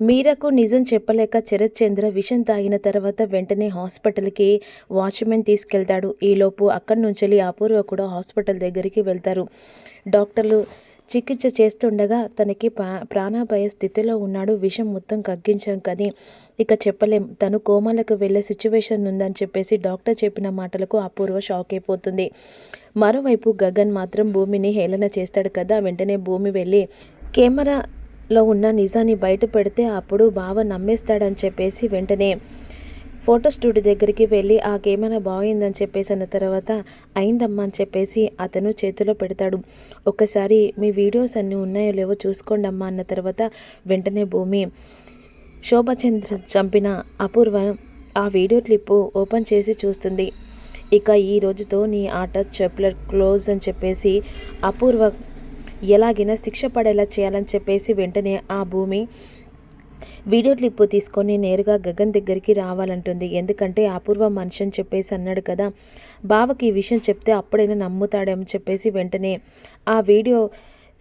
మీరకు నిజం చెప్పలేక శరత్చంద్ర విషం తాగిన తర్వాత వెంటనే హాస్పిటల్కి వాచ్మెన్ తీసుకెళ్తాడు. ఈలోపు అక్కడి నుంచి అపూర్వ కూడా హాస్పిటల్ దగ్గరికి వెళ్తారు. డాక్టర్లు చికిత్స చేస్తుండగా తనకి ప్రాణాభయ స్థితిలో ఉన్నాడు. విషం మొత్తం కగ్గించాం కానీ ఇక చెప్పలేం. తను కోమాలకు వెళ్ళే సిచ్యువేషన్ ఉందని చెప్పేసి డాక్టర్ చెప్పిన మాటలకు అపూర్వ షాక్ అయిపోతుంది. మరోవైపు గగన్ మాత్రం భూమిని హేళన చేస్తాడు కదా వెంటనే భూమి వెళ్ళి కెమెరా లో ఉన్న నిజాన్ని బయట పెడితే అప్పుడు బావ నమ్మేస్తాడని చెప్పేసి వెంటనే ఫోటో స్టూడియో దగ్గరికి వెళ్ళి ఆ కెమెరా బాగుందని చెప్పేసి అన్న తర్వాత అయిందమ్మా అని చెప్పేసి అతను చేతిలో పెడతాడు. ఒక్కసారి మీ వీడియోస్ అన్నీ ఉన్నాయో లేవో చూసుకోండి అమ్మా అన్న తర్వాత వెంటనే భూమి శోభచంద్ర చంపిన అపూర్వ ఆ వీడియో క్లిప్పు ఓపెన్ చేసి చూస్తుంది. ఇక ఈ రోజుతో నీ ఆట చెప్లర్ క్లోజ్ అని చెప్పేసి అపూర్వ ఎలాగైనా శిక్ష పడేలా చేయాలని చెప్పేసి వెంటనే ఆ భూమి వీడియో క్లిప్ తీసుకొని నేరుగా గగన్ దగ్గరికి రావాలంటుంది. ఎందుకంటే అపూర్వ మనిషి అని చెప్పేసి అన్నాడు కదా. బావకి ఈ విషయం చెప్తే అప్పుడైనా నమ్ముతాడేమో చెప్పేసి వెంటనే ఆ వీడియో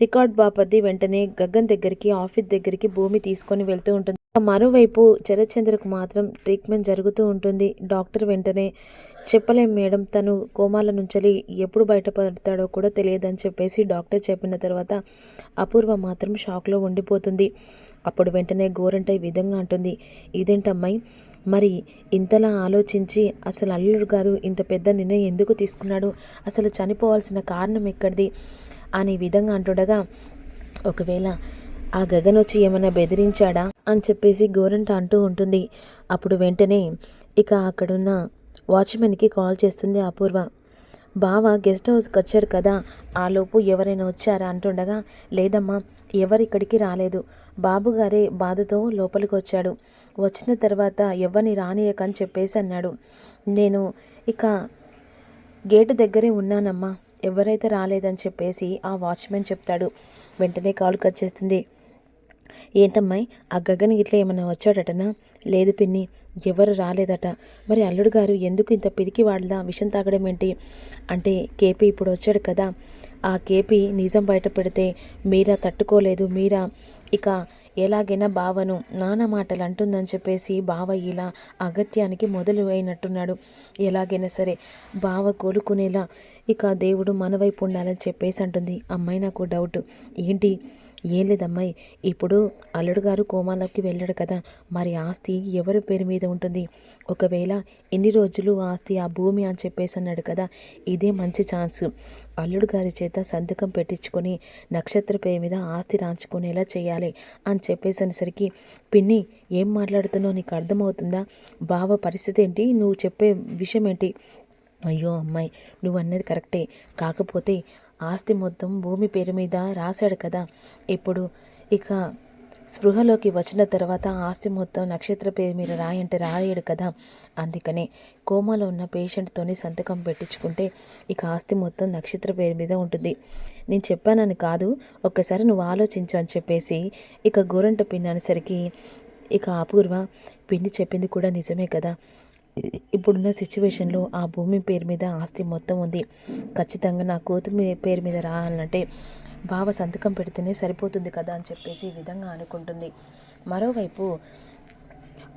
రికార్డ్ బాపతి వెంటనే గగన్ దగ్గరికి ఆఫీస్ దగ్గరికి భూమి తీసుకొని వెళ్తూ ఉంటుంది. మరోవైపు చరచంద్రకు మాత్రం ట్రీట్మెంట్ జరుగుతూ ఉంటుంది. డాక్టర్ వెంటనే చెప్పలేం మేడం తను కోమాల నుంచి ఎప్పుడు బయటపడతాడో కూడా తెలియదని చెప్పేసి డాక్టర్ చెప్పిన తర్వాత అపూర్వ మాత్రం షాక్లో ఉండిపోతుంది. అప్పుడు వెంటనే గోరంట ఈ విధంగా అంటుంది. ఇదేంటమ్మాయి? మరి ఇంతలా ఆలోచించి అసలు అల్లుడు గారు ఇంత పెద్ద నిర్ణయం ఎందుకు తీసుకున్నాడు? అసలు చనిపోవాల్సిన కారణం ఎక్కడిది? అనే విధంగా అంటుండగా ఒకవేళ ఆ గగన్ వచ్చి ఏమైనా బెదిరించాడా? అని చెప్పేసి గోరంట అంటూ ఉంటుంది. అప్పుడు వెంటనే ఇక అక్కడున్న వాచ్మెన్కి కాల్ చేస్తుంది అపూర్వ. బావ గెస్ట్ హౌస్కి వచ్చాడు కదా ఆలోపు ఎవరైనా వచ్చారా? అంటుండగా లేదమ్మా ఎవరిక్కడికి రాలేదు. బాబుగారే బాధతో లోపలికి వచ్చాడు. వచ్చిన తర్వాత ఎవరిని రానియకని చెప్పేసి అన్నాడు. నేను ఇక గేటు దగ్గరే ఉన్నానమ్మా. ఎవరైతే రాలేదని చెప్పేసి ఆ వాచ్మెన్ చెప్తాడు. వెంటనే కాల్ కట్ చేస్తుంది. ఏంటమ్మాయి ఆ గగన్ ఇట్లా ఏమైనా వచ్చాడటనా? లేదు పిన్ని ఎవరు రాలేదట. మరి అల్లుడు గారు ఎందుకు ఇంత పిరికి వాళ్ళ విషం తాగడం ఏంటి? అంటే కేపీ ఇప్పుడు వచ్చాడు కదా. ఆ కేపీ నిజం బయట పెడితే మీరా తట్టుకోలేదు మీరా? ఇక ఎలాగైనా బావను నానా మాటలు అంటుందని చెప్పేసి బావ ఇలా అగత్యానికి మొదలు అయినట్టున్నాడు. ఎలాగైనా సరే బావ కోలుకునేలా ఇక దేవుడు మన వైపు ఉండాలని చెప్పేసి అంటుంది. అమ్మాయి నాకు డౌట్ ఏంటి? ఏం లేదమ్మాయి. ఇప్పుడు అల్లుడు గారు కోమాలోకి వెళ్ళాడు కదా. మరి ఆస్తి ఎవరి పేరు మీద ఉంటుంది? ఒకవేళ ఎన్ని రోజులు ఆస్తి ఆ భూమి అని చెప్పేసి అన్నాడు కదా ఇదే మంచి ఛాన్స్ అల్లుడు గారి చేత సంతకం పెట్టించుకొని నక్షత్ర పేరు మీద ఆస్తి రాంచుకునేలా చేయాలి అని చెప్పేసరికి పిన్ని ఏం మాట్లాడుతున్నావు? నీకు అర్థమవుతుందా? బావ పరిస్థితి ఏంటి? నువ్వు చెప్పే విషయం ఏంటి? అయ్యో అమ్మాయి నువ్వు అన్నది కరెక్టే. కాకపోతే ఆస్తి మొత్తం భూమి పేరు మీద రాశాడు కదా. ఇప్పుడు ఇక స్పృహలోకి వచ్చిన తర్వాత ఆస్తి మొత్తం నక్షత్ర పేరు మీద రాయంటే రాయడు కదా. అందుకనే కోమాలో ఉన్న పేషెంట్తోని సంతకం పెట్టించుకుంటే ఇక ఆస్తి మొత్తం నక్షత్ర పేరు మీద ఉంటుంది. నేను చెప్పానని కాదు ఒక్కసారి నువ్వు ఆలోచించు అని చెప్పేసి ఇక గోరంట పిన్ అనేసరికి ఇక అపూర్వ పిన్ని చెప్పింది కూడా నిజమే కదా. ఇప్పుడున్న సిచ్యువేషన్లో ఆ భూమి పేరు మీద ఆస్తి మొత్తం ఉంది. ఖచ్చితంగా నా కూతురు పేరు మీద రావాలంటే బావ సంతకం పెడితేనే సరిపోతుంది కదా అని చెప్పేసి ఈ విధంగా అనుకుంటుంది. మరోవైపు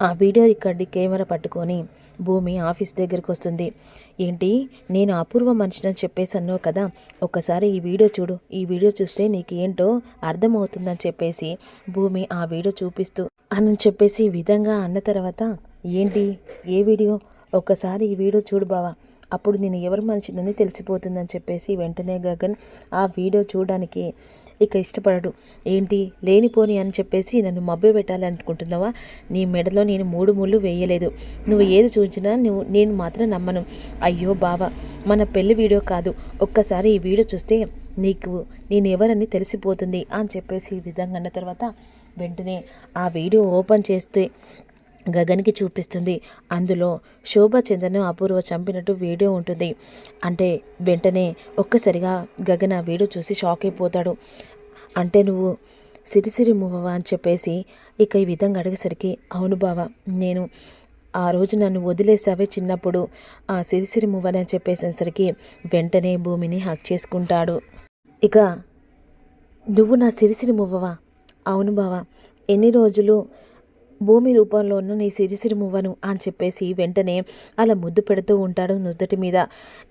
ఆ వీడియో రికార్డు కెమెరా పట్టుకొని భూమి ఆఫీస్ దగ్గరికి వస్తుంది. ఏంటి? నేను అపూర్వ మనిషిని చెప్పేసి అన్నావు కదా? ఒక్కసారి ఈ వీడియో చూడు. ఈ వీడియో చూస్తే నీకు ఏంటో అర్థమవుతుందని చెప్పేసి భూమి ఆ వీడియో చూపిస్తూ అని చెప్పేసి ఈ విధంగా అన్న తర్వాత ఏంటి? ఏ వీడియో? ఒక్కసారి ఈ వీడియో చూడు బావా. అప్పుడు నేను ఎవరి మనిషినని తెలిసిపోతుందని చెప్పేసి వెంటనే గగన్ ఆ వీడియో చూడడానికి ఇక ఇష్టపడడు. ఏంటి? లేనిపోని అని చెప్పేసి నన్ను మభ్య పెట్టాలి అనుకుంటున్నావా నీ మెడలో నేను మూడు ముళ్ళు వేయలేదు. నువ్వు ఏది చూసినా నువ్వు నేను మాత్రం నమ్మను. అయ్యో బావా మన పెళ్ళి వీడియో కాదు. ఒక్కసారి ఈ వీడియో చూస్తే నీకు నేను ఎవరని తెలిసిపోతుంది అని చెప్పేసి ఈ విధంగా అన్న తర్వాత వెంటనే ఆ వీడియో ఓపెన్ చేస్తే గగన్కి చూపిస్తుంది. అందులో శోభ చందను అపూర్వ చంపినట్టు వీడియో ఉంటుంది. అంటే వెంటనే ఒక్కసారిగా గగన్ ఆ వీడియో చూసి షాక్ అయిపోతాడు. అంటే నువ్వు సిరిసిరి మువ్వవా అని చెప్పేసి ఇక ఈ విధంగా అడిగేసరికి అవును బావ నేను ఆ రోజు నన్ను వదిలేసావే చిన్నప్పుడు. ఆ సిరిసిరి మువ్వని అని చెప్పేసేసరికి వెంటనే భూమిని హక్ చేసుకుంటాడు. ఇక నువ్వు నా సిరిసిరి మువ్వవా అవును బావా ఎన్ని రోజులు భూమి రూపంలో ఉన్న నీ సిరిసిరి మువ్వను అని చెప్పేసి వెంటనే అలా ముద్దు పెడుతూ ఉంటాడు నుదుటి మీద.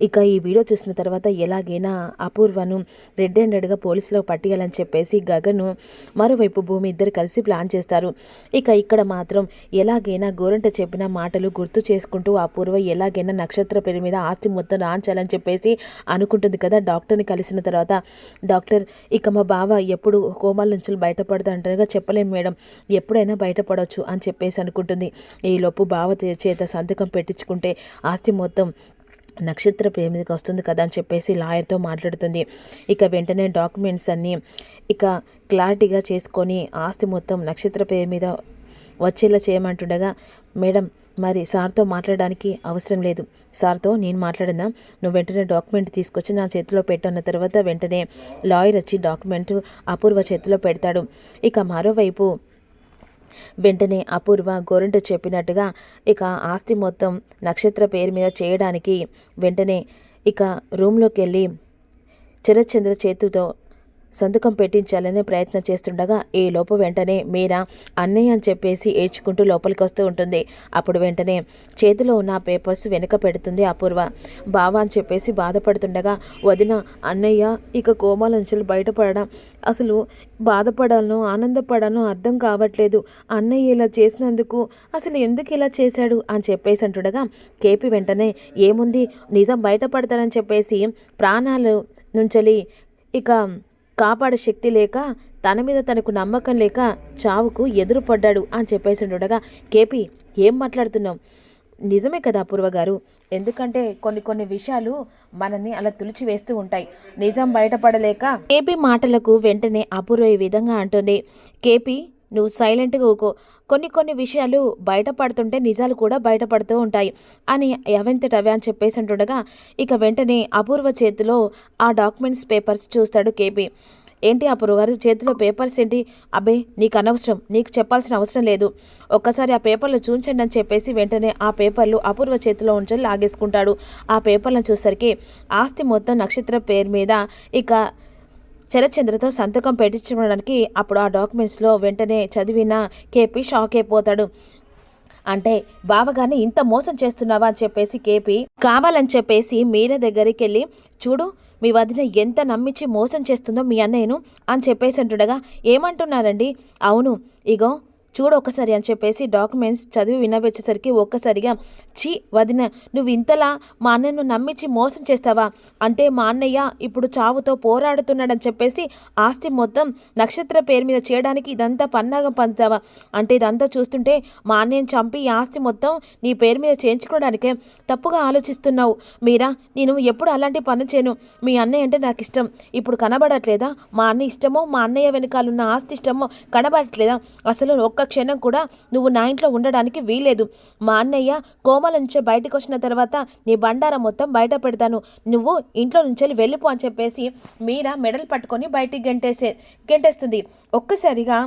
ఇక ఈ వీడియో చూసిన తర్వాత ఎలాగైనా అపూర్వను రెడ్ హ్యాండెడ్గా పోలీసులకు పట్టియాలని చెప్పేసి గగను మరోవైపు భూమి ఇద్దరు కలిసి ప్లాన్ చేస్తారు. ఇక ఇక్కడ మాత్రం ఎలాగైనా గోరంట చెప్పిన మాటలు గుర్తు చేసుకుంటూ అపూర్వ ఎలాగైనా నక్షత్ర పేరు మీద ఆస్తి మొత్తం రాంచాలని చెప్పేసి అనుకుంటుంది కదా డాక్టర్ని కలిసిన తర్వాత. డాక్టర్ ఇక మా బావ ఎప్పుడు కోమాల నుంచి బయటపడతా అంటారుగా చెప్పలేము మేడం. ఎప్పుడైనా బయటపడవచ్చు. అని చెప్పేసి అనుకుంటుంది. ఈలోపు బావ చేత సంతకం పెట్టించుకుంటే ఆస్తి మొత్తం నక్షత్ర పేరు వస్తుంది కదా అని చెప్పేసి లాయర్తో మాట్లాడుతుంది. ఇక వెంటనే డాక్యుమెంట్స్ అన్నీ ఇక క్లారిటీగా చేసుకొని ఆస్తి మొత్తం నక్షత్ర పేరు మీద వచ్చేలా చేయమంటుండగా మేడం మరి సార్తో మాట్లాడడానికి అవసరం లేదు. సార్తో నేను మాట్లాడినా నువ్వు వెంటనే డాక్యుమెంట్ తీసుకొచ్చి నా చేతిలో పెట్టన్న తర్వాత వెంటనే లాయర్ వచ్చి డాక్యుమెంట్ అపూర్వ చేతిలో పెడతాడు. ఇక మరోవైపు వెంటనే అపూర్వ గోరంట చెప్పినట్టుగా ఇక ఆస్తి మొత్తం నక్షత్ర పేరు మీద చేయడానికి వెంటనే ఇక రూమ్లోకి వెళ్ళి చిరచంద్ర చేతితో సంతకం పెట్టించాలనే ప్రయత్నం చేస్తుండగా ఈ లోపు వెంటనే మీరా అన్నయ్య అని చెప్పేసి ఏడ్చుకుంటూ లోపలికి వస్తూ ఉంటుంది. అప్పుడు వెంటనే చేతిలో ఉన్న పేపర్స్ వెనుక పెడుతుంది అపూర్వ. బావ అని చెప్పేసి బాధపడుతుండగా వదిన అన్నయ్య ఇక కోమాల నుంచి బయటపడడం అసలు బాధపడాలను ఆనందపడాలను అర్థం కావట్లేదు. అన్నయ్య ఇలా చేసినందుకు అసలు ఎందుకు ఇలా చేశాడు? అని చెప్పేసి అంటుండగా కేపీ వెంటనే ఏముంది? నిజం బయటపడతానని చెప్పేసి ప్రాణాలు నుంచలి ఇక కాపాడే శక్తి లేక తన మీద తనకు నమ్మకం లేక చావుకు ఎదురుపడ్డాడు అని చెప్పేసి ఉండగా కేపీ ఏం మాట్లాడుతున్నాం నిజమే కదా అపూర్వ గారు. ఎందుకంటే కొన్ని కొన్ని విషయాలు మనల్ని అలా తులిచి వేస్తూ ఉంటాయి. నిజం బయటపడలేక కేపీ మాటలకు వెంటనే అపూర్వ ఈ విధంగా అంటుంది. కేపీ నువ్వు సైలెంట్గా ఊకో కొన్ని కొన్ని విషయాలు బయటపడుతుంటే నిజాలు కూడా బయటపడుతూ ఉంటాయి అని అవంతట అవే అని చెప్పేసి అంటుండగా ఇక వెంటనే అపూర్వ చేతిలో ఆ డాక్యుమెంట్స్ పేపర్స్ చూస్తాడు కేపీ. ఏంటి అప్పుడు గారు చేతిలో పేపర్స్ ఏంటి? అబ్బే నీకు అనవసరం నీకు చెప్పాల్సిన అవసరం లేదు. ఒక్కసారి ఆ పేపర్లు చూంచండి అని చెప్పేసి వెంటనే ఆ పేపర్లు అపూర్వ చేతిలో ఉంచని లాగేసుకుంటాడు. ఆ పేపర్లను చూసరికి ఆస్తి మొత్తం నక్షత్ర పేరు మీద ఇక శరత్చంద్రతో సంతకం పెట్టించడానికి అప్పుడు ఆ డాక్యుమెంట్స్లో వెంటనే చదివిన కేపీ షాక్ అయిపోతాడు. అంటే బావగారిని ఇంత మోసం చేస్తున్నావా అని చెప్పేసి కేపీ కావాలని చెప్పేసి మీరే దగ్గరికి వెళ్ళి చూడు మీ వదిన ఎంత నమ్మించి మోసం చేస్తుందో మీ అన్నయ్యను అని చెప్పేసి అంటుండగా ఏమంటున్నారండి? అవును ఇగో చూడు ఒక్కసారి అని చెప్పేసి డాక్యుమెంట్స్ చదివి వినవచ్చేసరికి ఒక్కసారిగా ఛీ వదిన నువ్వు ఇంతలా మా అన్నయ్యను నమ్మించి మోసం చేస్తావా? అంటే మా అన్నయ్య ఇప్పుడు చావుతో పోరాడుతున్నాడని చెప్పేసి ఆస్తి మొత్తం నక్షత్ర పేరు మీద చేయడానికి ఇదంతా పన్నాగం పంచుతావా? అంటే ఇదంతా చూస్తుంటే మా అన్నయ్యని చంపి ఈ ఆస్తి మొత్తం నీ పేరు మీద చేయించుకోవడానికే తప్పుగా ఆలోచిస్తున్నావు. మీరా నేను ఎప్పుడు అలాంటి పని చేయను. మీ అన్నయ్య అంటే నాకు ఇష్టం. ఇప్పుడు కనబడట్లేదా? మా అన్న ఇష్టమో మా అన్నయ్య వెనకాలన్న ఆస్తి ఇష్టమో కనబడట్లేదా? అసలు ఒక్క ఒక్క క్షణం కూడా నువ్వు నా ఇంట్లో ఉండడానికి వీలేదు మా అన్నయ్య కోమల నుంచి బయటకు వచ్చిన తర్వాత నీ బండారం మొత్తం బయట పెడతాను. నువ్వు ఇంట్లో నుంచి వెళ్ళిపో అని చెప్పేసి మీరా మెడల్ పట్టుకొని బయటికి గెంటేసే గెంటేస్తుంది. ఒక్కసారిగా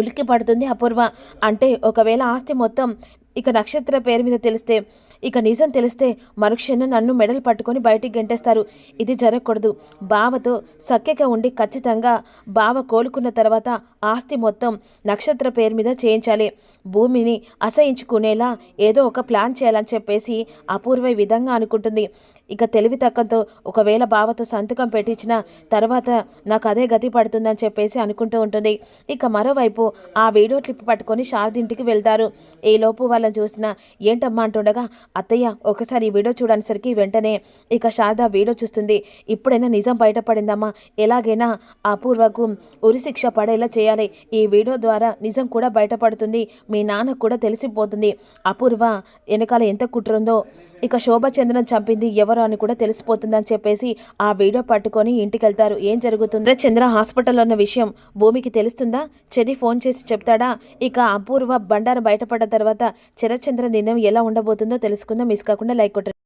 ఉలిక్కి పడుతుంది అపూర్వ. అంటే ఒకవేళ ఆస్తి మొత్తం ఇక నక్షత్ర పేరు మీద తెలిస్తే ఇక నిజం తెలిస్తే మరుక్షణం నన్ను మెడలు పట్టుకొని బయటికి గెంటేస్తారు. ఇది జరగకూడదు. బావతో సఖ్యగా ఉండి ఖచ్చితంగా బావ కోలుకున్న తర్వాత ఆస్తి మొత్తం నక్షత్ర పేరు మీద చేయించాలి. భూమిని అసహించుకునేలా ఏదో ఒక ప్లాన్ చేయాలని చెప్పేసి అపూర్వ విధంగా అనుకుంటుంది. ఇక తెలివితక్కంతో ఒకవేళ బావతో సంతకం పెట్టించిన తర్వాత నాకు అదే గతి పడుతుందని చెప్పేసి అనుకుంటూ ఉంటుంది. ఇక మరోవైపు ఆ వీడియో క్లిప్ పట్టుకొని శారద ఇంటికి వెళ్తారు. ఈ లోపు వాళ్ళని చూసిన ఏంటమ్మా అంటుండగా అత్తయ్య ఒకసారి ఈ వీడియో చూడడానికి వెంటనే ఇక శారద వీడియో చూస్తుంది. ఇప్పుడైనా నిజం బయటపడిందమ్మా. ఎలాగైనా అపూర్వకు ఉరిశిక్ష పడేలా చేయాలి. ఈ వీడియో ద్వారా నిజం కూడా బయటపడుతుంది. మీ నాన్నకు కూడా తెలిసిపోతుంది. అపూర్వ వెనకాల ఎంత కుట్రుందో. ఇక శోభచంద్రన్ చంపింది ఎవరు అని కూడా తెలిసిపోతుందని చెప్పేసి ఆ వీడియో పట్టుకొని ఇంటికి వెళ్తారు ఏం జరుగుతుందో? చంద్ర హాస్పిటల్లో ఉన్న విషయం భూమికి తెలుస్తుందా? చెర్రి ఫోన్ చేసి చెప్తాడా? ఇక అపూర్వ బండారు బయటపడ్డ తర్వాత చరచంద్ర నిర్ణయం ఎలా ఉండబోతుందో తెలుసుకుందాం. మిస్ కాకుండా లైక్ కొట్టండి.